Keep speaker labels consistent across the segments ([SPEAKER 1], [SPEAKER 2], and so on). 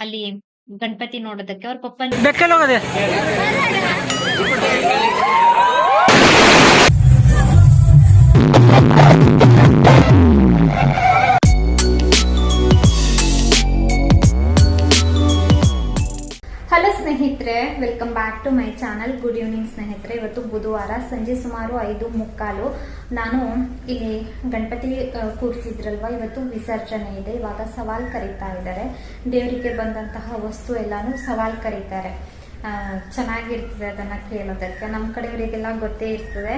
[SPEAKER 1] ಅಲ್ಲಿ ಗಣಪತಿ ನೋಡೋದಕ್ಕೆ ಅವ್ರ ಪಪ್ಪ
[SPEAKER 2] ಬೆಕ್ಕಲ್ಲಿ
[SPEAKER 3] ಸ್ನೇಹಿತರೆ welcome back to my channel good evening ಸ್ನೇಹಿತರೆ. ಇವತ್ತು ಬುಧವಾರ ಸಂಜೆ ಸುಮಾರು ಐದು ಮುಕ್ಕಾಲು ನಾನು ಇಲ್ಲಿ ಗಣಪತಿ ಕೂರಿಸಿದ್ರಲ್ವ? ಇವತ್ತು ವಿಸರ್ಜನೆ ಇದೆ. ಇವಾಗ ಸವಾಲ್ ಕರೀತಾ ಇದ್ದಾರೆ. ದೇವರಿಗೆ ಬಂದಂತಹ ವಸ್ತು ಎಲ್ಲಾನು ಸವಾಲ್ ಕರೀತಾರೆ. ಚೆನ್ನಾಗಿರ್ತದೆ ಅದನ್ನ ಕೇಳೋದಕ್ಕೆ. ನಮ್ಮ ಕಡೆಯವರಿಗೆಲ್ಲ ಗೊತ್ತೇ ಇರ್ತದೆ.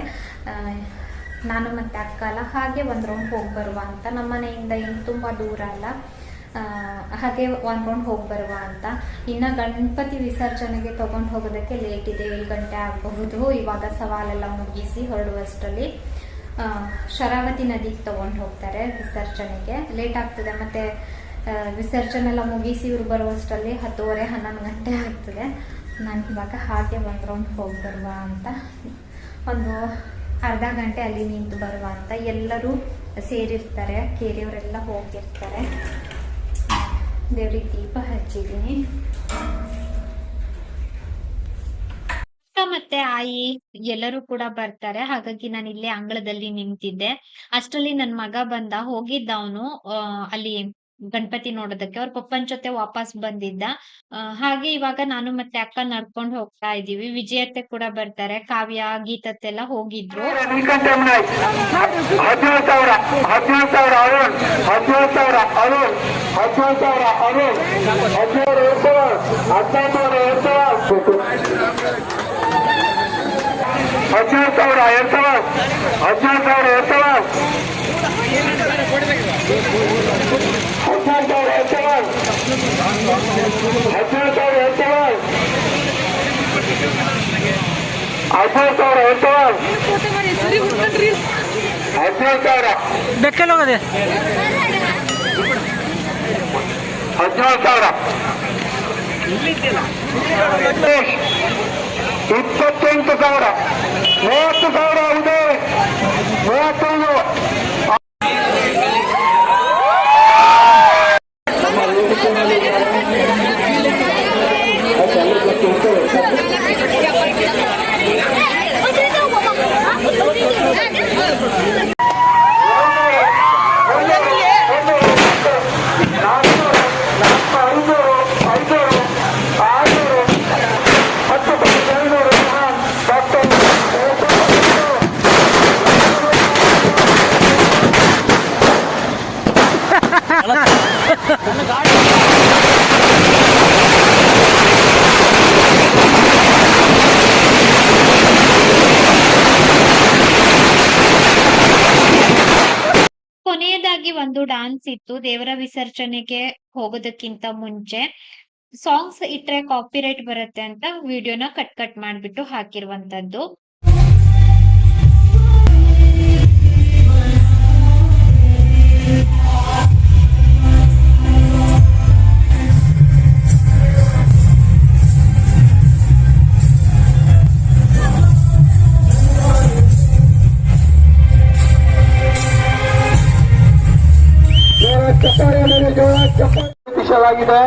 [SPEAKER 3] ನಾನು ಮತ್ತೆ ಅಕ್ಕ ಅಲ್ಲ ಹಾಗೆ ಒಂದು ರೌಂಡ್ ಹೋಗಿ ಬರುವ ಅಂತ. ನಮ್ಮ ಮನೆಯಿಂದ ಏನು ತುಂಬಾ ದೂರ ಅಲ್ಲ. ಹಾಗೆ ಒಂದು ರೌಂಡ್ ಹೋಗಿ ಬರುವ ಅಂತ. ಇನ್ನ ಗಣಪತಿ ವಿಸರ್ಜನೆಗೆ ತಗೊಂಡು ಹೋಗೋದಕ್ಕೆ ಲೇಟ್ ಇದೆ, ಏಳು ಗಂಟೆ ಆಗಬಹುದು. ಇವಾಗ ಸವಾಲೆಲ್ಲ ಮುಗಿಸಿ ಹೊರಡುವಷ್ಟರಲ್ಲಿ ಶರಾವತಿ ನದಿಗೆ ತಗೊಂಡು ಹೋಗ್ತಾರೆ ವಿಸರ್ಜನೆಗೆ. ಲೇಟ್ ಆಗ್ತದೆ, ಮತ್ತೆ ವಿಸರ್ಜನೆಲ್ಲ ಮುಗಿಸಿ ಇವ್ರು ಬರುವಷ್ಟರಲ್ಲಿ ಹತ್ತುವರೆ, ಹನ್ನೊಂದು ಗಂಟೆ ಆಗ್ತದೆ. ನಾನು ಇವಾಗ ಹಾಗೆ ಒಂದು ರೌಂಡ್ ಹೋಗಿ ಬರುವ ಅಂತ. ಒಂದು ಅರ್ಧ ಗಂಟೆ ಅಲ್ಲಿ ನಿಂತು ಬರುವ ಅಂತ. ಎಲ್ಲರೂ ಸೇರಿರ್ತಾರೆ, ಕೇರಿಯವರೆಲ್ಲ ಹೋಗಿರ್ತಾರೆ. ದೇವ್ರಿಗೆ ದೀಪ ಹಚ್ಚಿದ್ದೀನಿ.
[SPEAKER 1] ಮತ್ತೆ ಆಯಿ, ಎಲ್ಲರೂ ಕೂಡ ಬರ್ತಾರೆ. ಹಾಗಾಗಿ ನಾನು ಇಲ್ಲೇ ಅಂಗಳದಲ್ಲಿ ನಿಂತಿದ್ದೆ. ಅಷ್ಟರಲ್ಲಿ ನನ್ ಮಗ ಬಂದ, ಹೋಗಿದ್ದ ಅವನು ಅಲ್ಲಿ ಗಣಪತಿ ನೋಡೋದಕ್ಕೆ ಅವ್ರ ಪಪ್ಪನ್ ಜೊತೆ ವಾಪಸ್ ಬಂದಿದ್ದ ಹಾಗೆ ಇವಾಗ ನಾನು ಮತ್ತೆ ಅಕ್ಕ ನಡ್ಕೊಂಡು ಹೋಗ್ತಾ ಇದೀವಿ ವಿಜಯತೆ ಕೂಡ ಬರ್ತಾರೆ ಕಾವ್ಯ ಗೀತತ್ತೆಲ್ಲ ಹೋಗಿದ್ರು
[SPEAKER 4] ಹದಿನೇಳು ಸಾವಿರ ಎರಡು ಸಾವಿರ ಹದಿನೇಳು ಸಾವಿರ ಎರಡು ಸಾವಿರ ಹದಿನೇಳು ಸಾವಿರ ಸಾವಿರ ಹದಿನೇಳು ಸಾವಿರ ಸಾವಿರ ಹದಿನೇಳು ಸಾವಿರ
[SPEAKER 2] ಬೆಕ್ಕಲ್ಲಿ ಹೋಗದೆ
[SPEAKER 4] ಹದಿನೇಳು ಸಾವಿರ ಇಪ್ಪತ್ತೆಂಟು ಸಾವಿರ ಮೂವತ್ತು ಸಾವಿರ
[SPEAKER 1] ಕೊನೆಯದಾಗಿ ಒಂದು ಡಾನ್ಸ್ ಇತ್ತು, ದೇವರ ವಿಸರ್ಜನೆಗೆ ಹೋಗೋದಕ್ಕಿಂತ ಮುಂಚೆ. ಸಾಂಗ್ಸ್ ಇಟ್ರೆ ಕಾಪಿರೈಟ್ ಬರುತ್ತೆ ಅಂತ ವಿಡಿಯೋನ ಕಟ್ ಕಟ್ ಮಾಡ್ಬಿಟ್ಟು ಹಾಕಿರುವಂತದ್ದು.
[SPEAKER 4] ರೂಪಿಸಲಾಗಿದೆ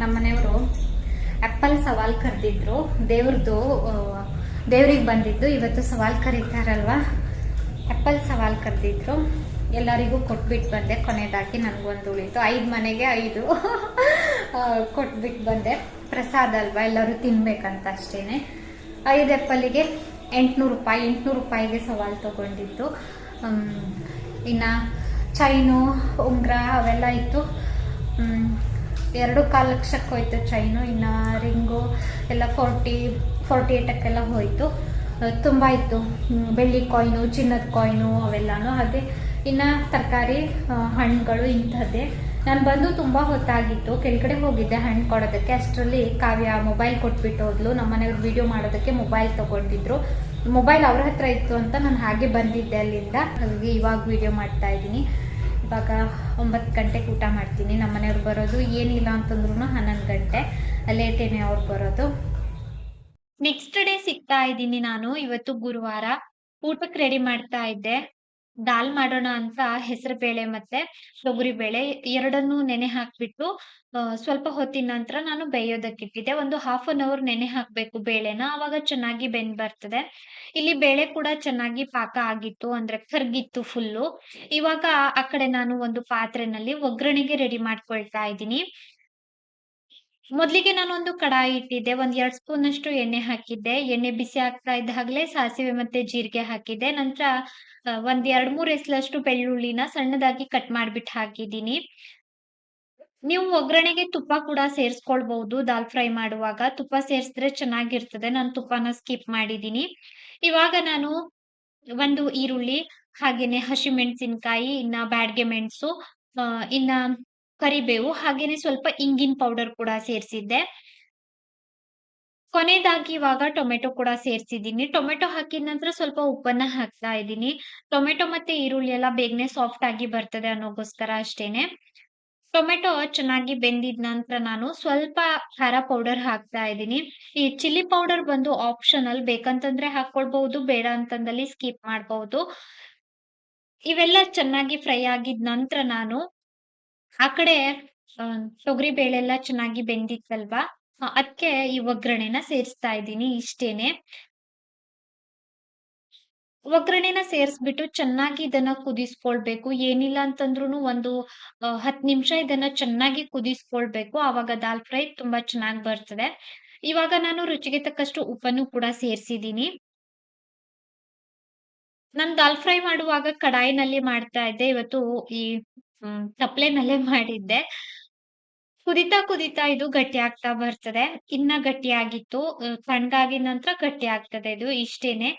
[SPEAKER 2] ನಮ್ಮ ಮನೆಯವರು ಆ್ಯಪಲ್ ಸವಾಲ್ ಕರೆದಿದ್ರು. ದೇವ್ರದ್ದು ದೇವ್ರಿಗೆ ಬಂದಿದ್ದು ಇವತ್ತು ಸವಾಲ್ ಕರೀತಾರಲ್ವಾ? ಆ್ಯಪಲ್ ಸವಾಲ್ ಕರೆದಿದ್ರು. ಎಲ್ಲರಿಗೂ ಕೊಟ್ಬಿಟ್ಟು ಬಂದೆ. ಕೊನೆದಾಗಿ ನನಗೊಂದು ಉಳಿತು. ಐದು ಮನೆಗೆ ಐದು ಕೊಟ್ಬಿಟ್ಟು ಬಂದೆ. ಪ್ರಸಾದ ಅಲ್ವಾ? ಎಲ್ಲರೂ ತಿನ್ಬೇಕಂತ ಅಷ್ಟೇ ಐದು ಆ್ಯಪಲ್ಲಿಗೆ ಎಂಟುನೂರು ರೂಪಾಯಿ, ಎಂಟುನೂರು ರೂಪಾಯಿಗೆ ಸವಾಲ್ ತಗೊಂಡಿದ್ದು. ಇನ್ನು ಚೈನು, ಉಂಗುರ ಅವೆಲ್ಲ ಇತ್ತು. ಎರಡು ಕಾಲು ಲಕ್ಷಕ್ಕೆ ಹೋಯ್ತು, ಚೈನು, ಇನ್ನು ರಿಂಗು, ಎಲ್ಲ ಫೋರ್ಟಿ ಫೋರ್ಟಿ ಏಟಕ್ಕೆಲ್ಲ ಹೋಯಿತು. ತುಂಬ ಇತ್ತು. ಬೆಳ್ಳಿ ಕಾಯಿನು ಚಿನ್ನದ ಕಾಯಿನು ಅವೆಲ್ಲನೂ. ಹಾಗೆ ಇನ್ನು ತರಕಾರಿ ಹಣ್ಣುಗಳು ಇಂಥದ್ದೇ. ನಾನು ಬಂದು ತುಂಬ ಹೊತ್ತಾಗಿತ್ತು. ಕೆಳಗಡೆ ಹೋಗಿದ್ದೆ ಹಣ್ಣು ಕೊಡೋದಕ್ಕೆ. ಅಷ್ಟರಲ್ಲಿ ಕಾವ್ಯ ಮೊಬೈಲ್ ಕೊಟ್ಬಿಟ್ಟು ಹೋದ್ಲು. ನಮ್ಮ ಮನೆಯವ್ರು ವಿಡಿಯೋ ಮಾಡೋದಕ್ಕೆ ಮೊಬೈಲ್ ತಗೊಂಡಿದ್ರು. ಮೊಬೈಲ್ ಅವ್ರ ಹತ್ರ ಇತ್ತು ಅಂತ ನಾನು ಹಾಗೆ ಬಂದಿದ್ದೆ ಅಲ್ಲಿಂದ. ಹಾಗಾಗಿ ಇವಾಗ ವಿಡಿಯೋ ಮಾಡ್ತಾ ಇದ್ದೀನಿ. ಇವಾಗ ಒಂಬತ್ತು ಗಂಟೆಗೆ ಊಟ ಮಾಡ್ತೀನಿ. ನಮ್ಮ ಮನೆಯವ್ರು ಬರೋದು ಏನಿಲ್ಲ ಅಂತಂದ್ರೂ ಹನ್ನೊಂದು ಗಂಟೆ. ಲೇಟೇನೆ ಅವ್ರು ಬರೋದು.
[SPEAKER 3] ನೆಕ್ಸ್ಟ್ ಡೇ ಸಿಗ್ತಾ ಇದ್ದೀನಿ ನಾನು. ಇವತ್ತು ಗುರುವಾರ ಊಟಕ್ಕೆ ರೆಡಿ ಮಾಡ್ತಾ ಇದ್ದೆ. ದಾಲ್ ಮಾಡೋಣ ಅಂತ ಹೆಸರು ಬೇಳೆ ಮತ್ತೆ ತೊಗರಿ ಬೇಳೆ ಎರಡನ್ನೂ ನೆನೆ ಹಾಕ್ಬಿಟ್ಟು ಸ್ವಲ್ಪ ಹೊತ್ತಿನ ನಂತರ ನಾನು ಬೇಯೋದಕ್ಕಿಟ್ಟಿದ್ದೆ ಒಂದು ಹಾಫ್ ಅನ್ ಅವರ್ ನೆನೆ ಹಾಕ್ಬೇಕು ಬೇಳೆನ. ಅವಾಗ ಚೆನ್ನಾಗಿ ಬೆಂದ್ ಬರ್ತದೆ. ಇಲ್ಲಿ ಬೇಳೆ ಕೂಡ ಚೆನ್ನಾಗಿ ಪಾಕ ಆಗಿತ್ತು, ಅಂದ್ರೆ ಕರ್ಗಿತ್ತು ಫುಲ್ಲು ಇವಾಗ ಆ ಕಡೆ ನಾನು ಒಂದು ಪಾತ್ರೆನಲ್ಲಿ ಒಗ್ಗರಣೆಗೆ ರೆಡಿ ಮಾಡ್ಕೊಳ್ತಾ ಇದ್ದೀನಿ. ಮೊದ್ಲಿಗೆ ನಾನು ಒಂದು ಕಡಾಯಿ ಇಟ್ಟಿದ್ದೆ, ಒಂದ್ ಎರಡ್ ಸ್ಪೂನ್ ಅಷ್ಟು ಎಣ್ಣೆ ಹಾಕಿದ್ದೆ. ಎಣ್ಣೆ ಬಿಸಿ ಆಗ್ತಾ ಇದ್ದಾಗಲೇ ಸಾಸಿವೆ ಮತ್ತೆ ಜೀರಿಗೆ ಹಾಕಿದ್ದೆ. ನಂತರ ಒಂದ್ ಎರಡ್ ಮೂರ್ ಎಸ್ಲಷ್ಟು ಬೆಳ್ಳುಳ್ಳಿನ ಸಣ್ಣದಾಗಿ ಕಟ್ ಮಾಡ್ಬಿಟ್ಟು ಹಾಕಿದ್ದೀನಿ. ನೀವು ಒಗ್ಗರಣೆಗೆ ತುಪ್ಪ ಕೂಡ ಸೇರಿಸ್ಕೊಳ್ಬಹುದು ದಾಲ್ ಫ್ರೈ ಮಾಡುವಾಗ. ತುಪ್ಪ ಸೇರಿಸಿದ್ರೆ ಚೆನ್ನಾಗಿರ್ತದೆ. ನಾನು ತುಪ್ಪನ ಸ್ಕಿಪ್ ಮಾಡಿದ್ದೀನಿ. ಇವಾಗ ನಾನು ಒಂದು ಈರುಳ್ಳಿ, ಹಾಗೇನೆ ಹಸಿಮೆಣಸಿನ್ಕಾಯಿ, ಇನ್ನ ಬ್ಯಾಡ್ಗೆ ಮೆಣಸು ಇನ್ನ ಕರಿಬೇವು, ಹಾಗೇನೆ ಸ್ವಲ್ಪ ಇಂಗಿನ್ ಪೌಡರ್ ಕೂಡ ಸೇರಿಸಿದ್ದೆ. ಕೊನೆದಾಗಿ ಇವಾಗ ಟೊಮೆಟೊ ಕೂಡ ಸೇರಿಸಿದ್ದೀನಿ. ಟೊಮೆಟೊ ಹಾಕಿದ ನಂತರ ಸ್ವಲ್ಪ ಉಪ್ಪನ್ನ ಹಾಕ್ತಾ ಇದ್ದೀನಿ. ಟೊಮೆಟೊ ಮತ್ತೆ ಈರುಳ್ಳಿ ಎಲ್ಲ ಬೇಗನೆ ಸಾಫ್ಟ್ ಆಗಿ ಬರ್ತದೆ ಅನ್ನೋಗೋಸ್ಕರ ಅಷ್ಟೇನೆ. ಟೊಮೆಟೊ ಚೆನ್ನಾಗಿ ಬೆಂದಿದ ನಂತರ ನಾನು ಸ್ವಲ್ಪ ಖಾರ ಪೌಡರ್ ಹಾಕ್ತಾ ಇದ್ದೀನಿ. ಈ ಚಿಲ್ಲಿ ಪೌಡರ್ ಬಂದು ಆಪ್ಷನಲ್ ಬೇಕಂತಂದ್ರೆ ಹಾಕೊಳ್ಬಹುದು, ಬೇಡ ಅಂತಂದಲ್ಲಿ ಸ್ಕಿಪ್ ಮಾಡಬಹುದು. ಇವೆಲ್ಲ ಚೆನ್ನಾಗಿ ಫ್ರೈ ಆಗಿದ ನಂತರ ನಾನು ಆ ಕಡೆ ತೊಗರಿ ಬೇಳೆ ಎಲ್ಲ ಚೆನ್ನಾಗಿ ಬೆಂದಿತ್ತಲ್ವಾ? ಅದಕ್ಕೆ ಈ ಒಗ್ಗರಣೆನ ಸೇರಿಸ್ತಾ ಇದ್ದೀನಿ ಇಷ್ಟೇನೆ. ಒಗ್ಗರಣೆನ ಸೇರಿಸ್ಬಿಟ್ಟು ಚೆನ್ನಾಗಿ ಇದನ್ನ ಕುದಿಸ್ಕೊಳ್ಬೇಕು. ಏನಿಲ್ಲ ಅಂತಂದ್ರೂ ಒಂದು ಆ, ಹತ್ ನಿಮಿಷ ಇದನ್ನ ಚೆನ್ನಾಗಿ ಕುದಿಸ್ಕೊಳ್ಬೇಕು. ಆವಾಗ ದಾಲ್ ಫ್ರೈ ತುಂಬಾ ಚೆನ್ನಾಗಿ ಬರ್ತದೆ. ಇವಾಗ ನಾನು ರುಚಿಗೆ ತಕ್ಕಷ್ಟು ಉಪ್ಪನ್ನು ಕೂಡ ಸೇರಿಸಿದೀನಿ ನಾನು ದಾಲ್ ಫ್ರೈ ಮಾಡುವಾಗ ಕಡಾಯಿನಲ್ಲಿ ಮಾಡ್ತಾ ಇದ್ದೆ. ಇವತ್ತು ಈ ಹ್ಮ್, ಮೇಲೆ ಮಾಡಿದ್ದೆ. ಕುದಿತಾ ಕುದಿತಾ ಇದು ಗಟ್ಟಿ ಆಗ್ತಾ ಬರ್ತದೆ. ಇನ್ನ ಗಟ್ಟಿ ಆಗಿತ್ತು. ತಣ್ಣಗಾಗಿ ನಂತರ ಗಟ್ಟಿ ಆಗ್ತದೆ ಇದು ಇಷ್ಟೇನೆ.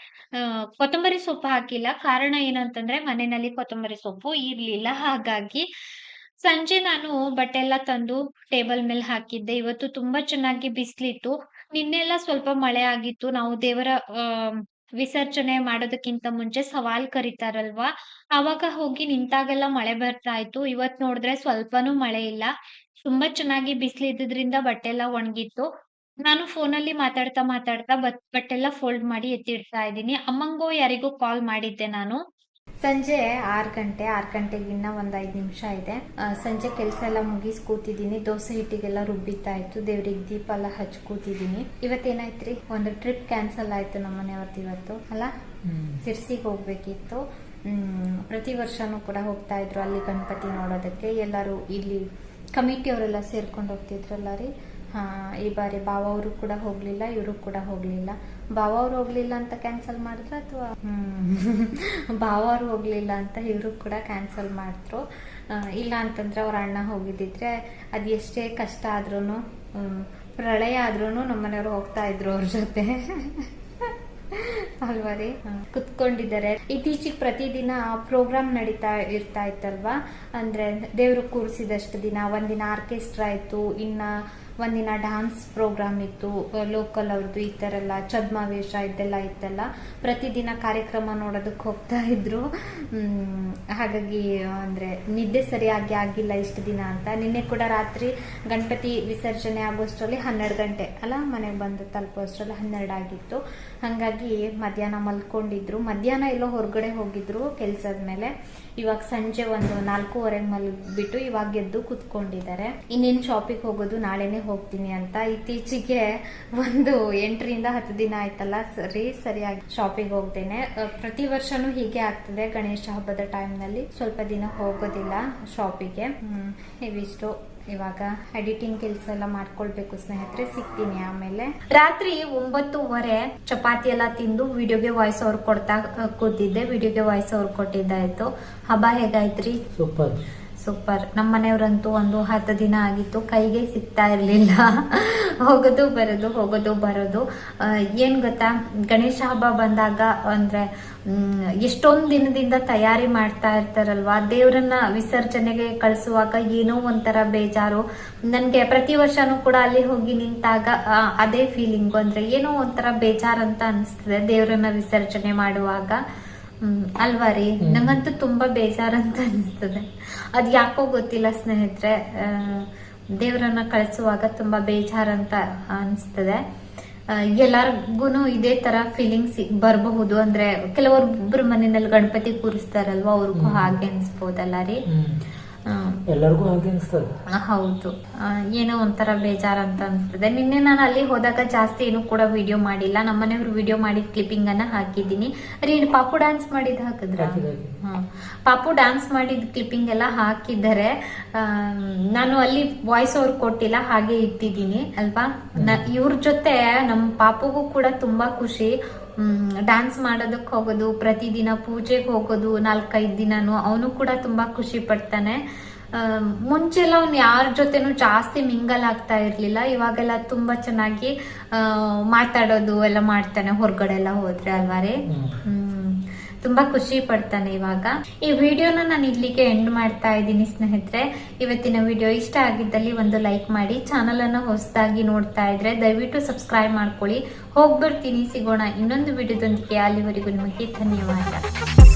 [SPEAKER 3] ಕೊತ್ತಂಬರಿ ಸೊಪ್ಪು ಹಾಕಿಲ್ಲ. ಕಾರಣ ಏನಂತಂದ್ರೆ ಮನೆಯಲ್ಲಿ ಕೊತ್ತಂಬರಿ ಸೊಪ್ಪು ಇರ್ಲಿಲ್ಲ. ಹಾಗಾಗಿ ಸಂಜೆ ನಾನು ಬಟ್ಟೆ ಎಲ್ಲ ತಂದು ಟೇಬಲ್ ಮೇಲೆ ಹಾಕಿದ್ದೆ. ಇವತ್ತು ತುಂಬಾ ಚೆನ್ನಾಗಿ ಬಿಸ್ಲಿತ್ತು. ನಿನ್ನೆಲ್ಲ ಸ್ವಲ್ಪ ಮಳೆ ಆಗಿತ್ತು. ನಾವು ದೇವರ ವಿಸರ್ಜನೆ ಮಾಡೋದಕ್ಕಿಂತ ಮುಂಚೆ ಸವಾಲ್ ಕರೀತಾರಲ್ವಾ? ಅವಾಗ ಹೋಗಿ ನಿಂತಾಗೆಲ್ಲ ಮಳೆ ಬರ್ತಾ ಇತ್ತು ಇವತ್ ನೋಡಿದ್ರೆ ಸ್ವಲ್ಪನೂ ಮಳೆ ಇಲ್ಲ. ತುಂಬಾ ಚೆನ್ನಾಗಿ ಬಿಸಿಲು ಇದ್ದಿದ್ರಿಂದ ಬಟ್ಟೆ ಎಲ್ಲ ಒಣಗಿತ್ತು. ನಾನು ಫೋನಲ್ಲಿ ಮಾತಾಡ್ತಾ ಮಾತಾಡ್ತಾ ಬಟ್ಟೆ ಬಟ್ಟೆಲ್ಲ ಫೋಲ್ಡ್ ಮಾಡಿ ಎತ್ತಿಡ್ತಾ ಇದ್ದೀನಿ. ಅಮ್ಮಂಗೋ ಯಾರಿಗೋ ಕಾಲ್ ಮಾಡಿದ್ದೆ ನಾನು.
[SPEAKER 2] ಸಂಜೆ ಆರು ಗಂಟೆ ಆರು ಗಂಟೆಗೆ ಇನ್ನ ಒಂದು ಐದು ನಿಮಿಷ ಇದೆ. ಸಂಜೆ ಕೆಲಸ ಎಲ್ಲ ಮುಗಿಸ್ ಕೂತಿದ್ದೀನಿ. ದೋಸೆ ಹಿಟ್ಟಿಗೆಲ್ಲ ರುಬ್ಬಿತಾ ಇತ್ತು. ದೇವ್ರಿಗೆ ದೀಪ ಎಲ್ಲ ಹಚ್ ಕೂತಿದ್ದೀನಿ. ಇವತ್ತೇನಾಯ್ತ್ರಿ? ಒಂದು ಟ್ರಿಪ್ ಕ್ಯಾನ್ಸಲ್ ಆಯ್ತು ನಮ್ಮ ಮನೆಯವ್ರದ್ದು ಇವತ್ತು ಅಲ್ಲ? ಸಿರ್ಸಿಗೆ ಹೋಗ್ಬೇಕಿತ್ತು. ಹ್ಮ್, ಪ್ರತಿ ವರ್ಷನೂ ಕೂಡ ಹೋಗ್ತಾ ಇದ್ರು ಅಲ್ಲಿ ಗಣಪತಿ ನೋಡೋದಕ್ಕೆ. ಎಲ್ಲರೂ ಇಲ್ಲಿ ಕಮಿಟಿಯವರೆಲ್ಲ ಸೇರ್ಕೊಂಡು ಹೋಗ್ತಿದ್ರಲ್ಲ ರೀ? ಈ ಬಾರಿ ಬಾವವರು ಕೂಡ ಹೋಗ್ಲಿಲ್ಲ, ಇವರು ಕೂಡ ಹೋಗ್ಲಿಲ್ಲ. ಬಾವವ್ರು ಹೋಗ್ಲಿಲ್ಲ ಅಂತ ಕ್ಯಾನ್ಸಲ್ ಮಾಡಿದ್ರು ಅಥವಾ? ಬಾವವ್ರು ಹೋಗ್ಲಿಲ್ಲ ಅಂತ ಇವರು ಕೂಡ ಕ್ಯಾನ್ಸಲ್ ಮಾಡಿದ್ರು. ಇಲ್ಲ ಅಂತಂದ್ರೆ ಅವ್ರ ಅಣ್ಣ ಹೋಗಿದ್ದಿದ್ರೆ ಅದು ಎಷ್ಟೇ ಕಷ್ಟ ಆದ್ರೂ ಪ್ರಳಯ ಆದ್ರೂ ನಮ್ಮನೆಯವ್ರು ಹೋಗ್ತಾ ಇದ್ರು ಅವ್ರ ಜೊತೆ. ಅಲ್ವಾ ರೀ? ಕುತ್ಕೊಂಡಿದ್ದಾರೆ. ಇತ್ತೀಚೆಗೆ ಪ್ರತಿದಿನ ಪ್ರೋಗ್ರಾಮ್ ನಡೀತಾ ಇರ್ತಾ ಇತ್ತಲ್ವಾ? ಅಂದ್ರೆ ದೇವ್ರು ಕೂರಿಸಿದಷ್ಟು ದಿನ, ಒಂದಿನ ಆರ್ಕೆಸ್ಟ್ರಾ ಇತ್ತು, ಇನ್ನ
[SPEAKER 3] ಒಂದಿನ ಡ್ಯಾನ್ಸ್ ಪ್ರೋಗ್ರಾಮ್ ಇತ್ತು ಲೋಕಲ್ ಅವ್ರದ್ದು ಈ ಥರ ಎಲ್ಲ, ಛದ್ಮಾವೇಶ ಇದೆಲ್ಲ ಇತ್ತಲ್ಲ, ಪ್ರತಿದಿನ ಕಾರ್ಯಕ್ರಮ ನೋಡೋದಕ್ಕೆ ಹೋಗ್ತಾ ಇದ್ರು. ಹಾಗಾಗಿ, ಅಂದರೆ, ನಿದ್ದೆ ಸರಿಯಾಗಿ ಆಗಿಲ್ಲ ಇಷ್ಟು ದಿನ ಅಂತ. ನಿನ್ನೆ ಕೂಡ ರಾತ್ರಿ ಗಣಪತಿ ವಿಸರ್ಜನೆ ಆಗೋಷ್ಟರಲ್ಲಿ ಹನ್ನೆರಡು ಗಂಟೆ, ಅಲ್ಲ, ಮನೆಗೆ ಬಂದು ತಲುಪೋಷ್ಟರಲ್ಲಿ ಹನ್ನೆರಡು ಆಗಿತ್ತು. ಹಾಗಾಗಿ ಮಧ್ಯಾಹ್ನ ಮಲ್ಕೊಂಡಿದ್ರು. ಮಧ್ಯಾಹ್ನ ಎಲ್ಲೋ ಹೊರಗಡೆ ಹೋಗಿದ್ರು ಕೆಲಸದ ಮೇಲೆ. ಇವಾಗ ಸಂಜೆ ಒಂದು ನಾಲ್ಕೂವರೆಗೆ ಮಲಗಿಬಿಟ್ಟು ಇವಾಗ ಎದ್ದು ಕುತ್ಕೊಂಡಿದ್ದಾರೆ. ಇನ್ನೇನು ಶಾಪಿಗೆ ಹೋಗೋದು ನಾಳೆನೇ ಹೋಗ್ತೀನಿ ಅಂತ. ಇತ್ತೀಚೆಗೆ ಒಂದು ಎಂಟರಿಂದ ಹತ್ತು ದಿನ ಆಯ್ತಲ್ಲ, ಸರಿ, ಸರಿಯಾಗಿ ಶಾಪಿಗೆ ಹೋಗ್ತೇನೆ ಪ್ರತಿ ವರ್ಷನೂ ಹೀಗೆ ಆಗ್ತದೆ ಗಣೇಶ ಹಬ್ಬದ ಟೈಮ್ನಲ್ಲಿ ಸ್ವಲ್ಪ ದಿನ ಹೋಗೋದಿಲ್ಲ ಶಾಪಿಗೆ ಇವಿಷ್ಟು. ಇವಾಗ ಎಡಿಟಿಂಗ್ ಕೆಲಸ ಎಲ್ಲ ಮಾಡ್ಕೊಳ್ಬೇಕು ಸ್ನೇಹಿತರೆ ಸಿಗ್ತೀನಿ ಆಮೇಲೆ. ರಾತ್ರಿ ಒಂಬತ್ತುವರೆ ಚಪಾತಿ ಎಲ್ಲ ತಿಂದು ವಿಡಿಯೋಗೆ ವಾಯ್ಸ್ ಓವರ್ ಕೊಡ್ತಾ ಕೂತಿದ್ದೆ. ವಿಡಿಯೋಗೆ ವಾಯ್ಸ್ ಓವರ್ ಕೊಟ್ಟಿದ್ದಾಯ್ತು. ಹಬ್ಬ ಹೇಗಾಯ್ತ್ರಿ?
[SPEAKER 2] ಸೂಪರ್.
[SPEAKER 3] ಸೂಪರ್. ನಮ್ಮ ಮನೆಯವರಂತೂ ಒಂದು ಹತ್ತು ದಿನ ಆಗಿತ್ತು ಕೈಗೆ ಸಿಗ್ತಾ ಇರಲಿಲ್ಲ. ಹೋಗೋದು ಬರೋದು ಹೋಗೋದು ಬರೋದು. ಏನು ಏನ್ ಗೊತ್ತಾ? ಗಣೇಶ ಹಬ್ಬ ಬಂದಾಗ ಅಂದ್ರೆ ಹ್ಮ್ ಎಷ್ಟೊಂದ್ ದಿನದಿಂದ ತಯಾರಿ ಮಾಡ್ತಾ ಇರ್ತಾರಲ್ವಾ? ದೇವರನ್ನ ವಿಸರ್ಜನೆಗೆ ಕಳಿಸುವಾಗ ಏನೋ ಒಂಥರ ಬೇಜಾರು. ನನಗೆ ಪ್ರತಿ ವರ್ಷನೂ ಕೂಡ ಅಲ್ಲಿ ಹೋಗಿ ನಿಂತಾಗ ಅದೇ ಫೀಲಿಂಗ್ ಅಂದ್ರೆ ಏನೋ ಒಂಥರ ಅಂತ ಅನಿಸ್ತದೆ ದೇವರನ್ನ ವಿಸರ್ಜನೆ ಮಾಡುವಾಗ. ಹ್ಮ್ ಅಲ್ವಾ ರೀ? ನಂಗಂತೂ ತುಂಬಾ ಬೇಜಾರಂತ ಅನಿಸ್ತದೆ. ಅದ್ ಯಾಕೋ ಗೊತ್ತಿಲ್ಲ ಸ್ನೇಹಿತರೆ ದೇವರನ್ನ ದೇವ್ರನ್ನ ಕಳಿಸುವಾಗ ತುಂಬಾ ಬೇಜಾರಂತ ಅನಿಸ್ತದೆ. ಎಲ್ಲಾರ್ಗುನು ಇದೇ ತರ ಫೀಲಿಂಗ್ಸ್ ಬರಬಹುದು. ಅಂದ್ರೆ ಕೆಲವೊಬ್ಬರು ಮನೆಯಲ್ಲಿ ಗಣಪತಿ ಕೂರಿಸ್ತಾರಲ್ವಾ ಅವ್ರಿಗೂ ಹಾಗೆ ಅನ್ಸ್ಬೋದಲ್ಲ ರೀ?
[SPEAKER 2] ಎಲ್ಲರಿಗೂ ಹಾಗೆ ಅನಿಸ್ತದೆ.
[SPEAKER 3] ಹೌದು. ಏನೋ ಒಂಥರ ಬೇಜಾರ್ ಅಂತ ಅನ್ಸ್ತದೆ. ನಿನ್ನೆ ನಾನು ಅಲ್ಲಿ ಹೋದಾಗ ಜಾಸ್ತಿ ಏನು ಕೂಡ ವಿಡಿಯೋ ಮಾಡಿಲ್ಲ. ನಮ್ಮನೆಯವ್ರು ವಿಡಿಯೋ ಮಾಡಿ ಕ್ಲಿಪ್ಪಿಂಗ್ ಅನ್ನ ಹಾಕಿದ್ದೀನಿ. ರೀ ಪಾಪು ಡಾನ್ಸ್ ಮಾಡಿದ್ ಹಾಕಿದ್ರ?
[SPEAKER 2] ಹಾಕಿದ್ ಹಾಕಿದ್.
[SPEAKER 3] ಪಾಪು ಡಾನ್ಸ್ ಮಾಡಿದ ಕ್ಲಿಪ್ಪಿಂಗ್ ಎಲ್ಲ ಹಾಕಿದ್ದಾರೆ. ಆ, ನಾನು ಅಲ್ಲಿ ವಾಯ್ಸ್ ಓವರ್ ಕೊಟ್ಟಿಲ್ಲ ಹಾಗೆ ಇಟ್ಟಿದ್ದೀನಿ ಅಲ್ವಾ? ಇವ್ರ ಜೊತೆ ನಮ್ಮ ಪಾಪುಗೂ ಕೂಡ ತುಂಬಾ ಖುಷಿ. ಡ್ಯಾನ್ಸ್ ಮಾಡೋದಕ್ಕೆ ಹೋಗೋದು ಪ್ರತಿದಿನ ಪೂಜೆಗೆ ಹೋಗೋದು ನಾಲ್ಕೈದು ದಿನಾನು ಅವನು ಕೂಡ ತುಂಬಾ ಖುಷಿ ಪಡ್ತಾನೆ. ಮುಂಚೆಲ್ಲ ಅವ್ನು ಯಾರ ಜೊತೆನೂ ಜಾಸ್ತಿ ಮಿಂಗಲ್ ಆಗ್ತಾ ಇರ್ಲಿಲ್ಲ. ಇವಾಗೆಲ್ಲ ತುಂಬಾ ಚೆನ್ನಾಗಿ ಮಾತಾಡೋದು ಎಲ್ಲ ಮಾಡ್ತಾನೆ ಹೊರಗಡೆ ಎಲ್ಲ ಹೋದ್ರೆ ಅಲ್ವಾ ರೀ
[SPEAKER 2] ಹ್ಮ್.
[SPEAKER 3] ಹ್ಮ್. ತುಂಬಾ ಖುಷಿ ಪಡ್ತಾನೆ ಇವಾಗ. ಈ ವಿಡಿಯೋನ ನಾನು ಇಲ್ಲಿಗೆ ಎಂಡ್ ಮಾಡ್ತಾ ಇದ್ದೀನಿ ಸ್ನೇಹಿತರೆ. ಇವತ್ತಿನ ವಿಡಿಯೋ ಇಷ್ಟ ಆಗಿದ್ದಲ್ಲಿ ಒಂದು ಲೈಕ್ ಮಾಡಿ ಚಾನಲ್ ಅನ್ನು ಹೊಸದಾಗಿ ನೋಡ್ತಾ ಇದ್ರೆ ದಯವಿಟ್ಟು ಸಬ್ಸ್ಕ್ರೈಬ್ ಮಾಡ್ಕೊಳ್ಳಿ. ಹೋಗ್ಬರ್ತೀನಿ ಸಿಗೋಣ ಇನ್ನೊಂದು ವಿಡಿಯೋದೊಂದಿಗೆ. ಅಲ್ಲಿವರೆಗೂ ನಿಮಗೆ ಧನ್ಯವಾದ.